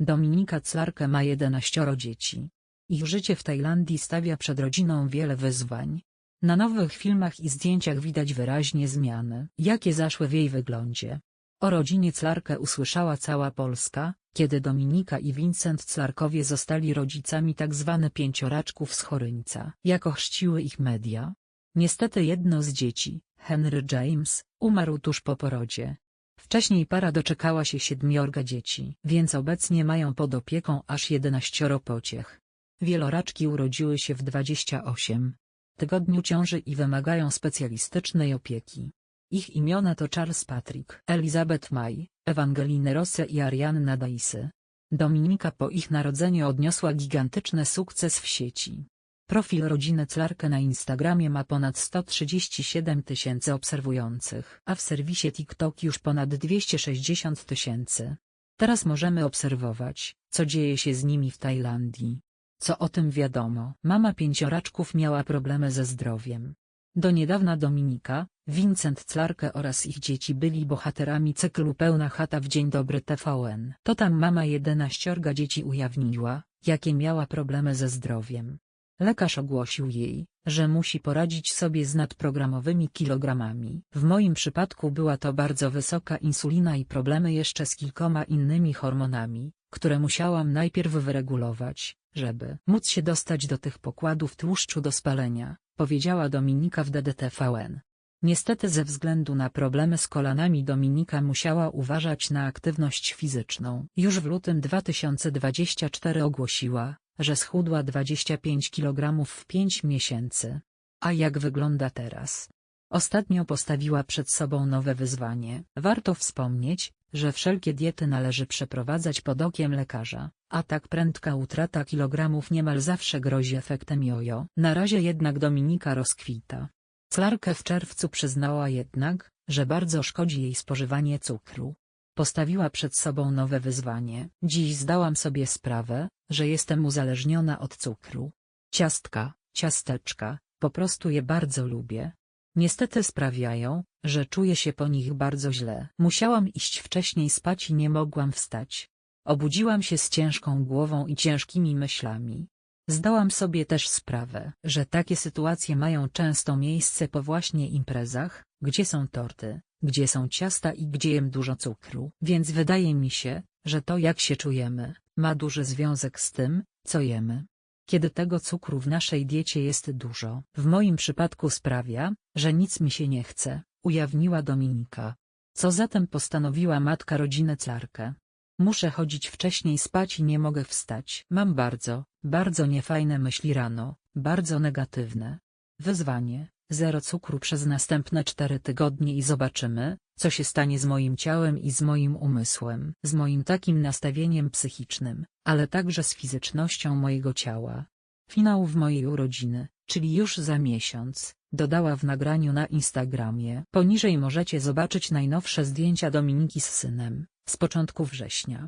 Dominika Clarke ma 11 dzieci. Ich życie w Tajlandii stawia przed rodziną wiele wyzwań. Na nowych filmach i zdjęciach widać wyraźnie zmiany, jakie zaszły w jej wyglądzie. O rodzinie Clarke usłyszała cała Polska, kiedy Dominika i Vincent Clarkowie zostali rodzicami tzw. pięcioraczków z Choryńca, jak ochrzciły ich media. Niestety jedno z dzieci, Henry James, umarł tuż po porodzie. Wcześniej para doczekała się siedmiorga dzieci, więc obecnie mają pod opieką aż 11 pociech. Wieloraczki urodziły się w 28 tygodniu ciąży i wymagają specjalistycznej opieki. Ich imiona to Charles Patrick, Elizabeth May, Ewangeline Rosse i Arianna Daisy. Dominika po ich narodzeniu odniosła gigantyczny sukces w sieci. Profil rodziny Clarke na Instagramie ma ponad 137 tysięcy obserwujących, a w serwisie TikTok już ponad 260 tysięcy. Teraz możemy obserwować, co dzieje się z nimi w Tajlandii. Co o tym wiadomo? Mama pięcioraczków miała problemy ze zdrowiem. Do niedawna Dominika, Vincent Clarke oraz ich dzieci byli bohaterami cyklu Pełna chata w Dzień Dobry TVN. To tam mama jedenaściorga dzieci ujawniła, jakie miała problemy ze zdrowiem. Lekarz ogłosił jej, że musi poradzić sobie z nadprogramowymi kilogramami. W moim przypadku była to bardzo wysoka insulina i problemy jeszcze z kilkoma innymi hormonami, które musiałam najpierw wyregulować, żeby móc się dostać do tych pokładów tłuszczu do spalenia, powiedziała Dominika w DDTVN. Niestety ze względu na problemy z kolanami Dominika musiała uważać na aktywność fizyczną. Już w lutym 2024 ogłosiła, że schudła 25 kg w 5 miesięcy. A jak wygląda teraz? Ostatnio postawiła przed sobą nowe wyzwanie. Warto wspomnieć, że wszelkie diety należy przeprowadzać pod okiem lekarza, a tak prędka utrata kilogramów niemal zawsze grozi efektem jojo. Na razie jednak Dominika rozkwita. Clarke w czerwcu przyznała jednak, że bardzo szkodzi jej spożywanie cukru. Postawiła przed sobą nowe wyzwanie. Dziś zdałam sobie sprawę, że jestem uzależniona od cukru. Ciastka, ciasteczka, po prostu je bardzo lubię. Niestety sprawiają, że czuję się po nich bardzo źle. Musiałam iść wcześniej spać i nie mogłam wstać. Obudziłam się z ciężką głową i ciężkimi myślami. Zdałam sobie też sprawę, że takie sytuacje mają często miejsce po właśnie imprezach, gdzie są torty, gdzie są ciasta i gdzie jem dużo cukru. Więc wydaje mi się, że to jak się czujemy, ma duży związek z tym, co jemy. Kiedy tego cukru w naszej diecie jest dużo, w moim przypadku sprawia, że nic mi się nie chce, ujawniła Dominika. Co zatem postanowiła matka rodziny Clarke? Muszę chodzić wcześniej spać i nie mogę wstać. Mam bardzo, bardzo niefajne myśli rano, bardzo negatywne. Wyzwanie, zero cukru przez następne cztery tygodnie i zobaczymy, co się stanie z moim ciałem i z moim umysłem, z moim takim nastawieniem psychicznym, ale także z fizycznością mojego ciała. Finał w mojej urodziny, czyli już za miesiąc, dodała w nagraniu na Instagramie. Poniżej możecie zobaczyć najnowsze zdjęcia Dominiki z synem, z początku września.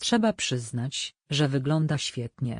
Trzeba przyznać, że wygląda świetnie.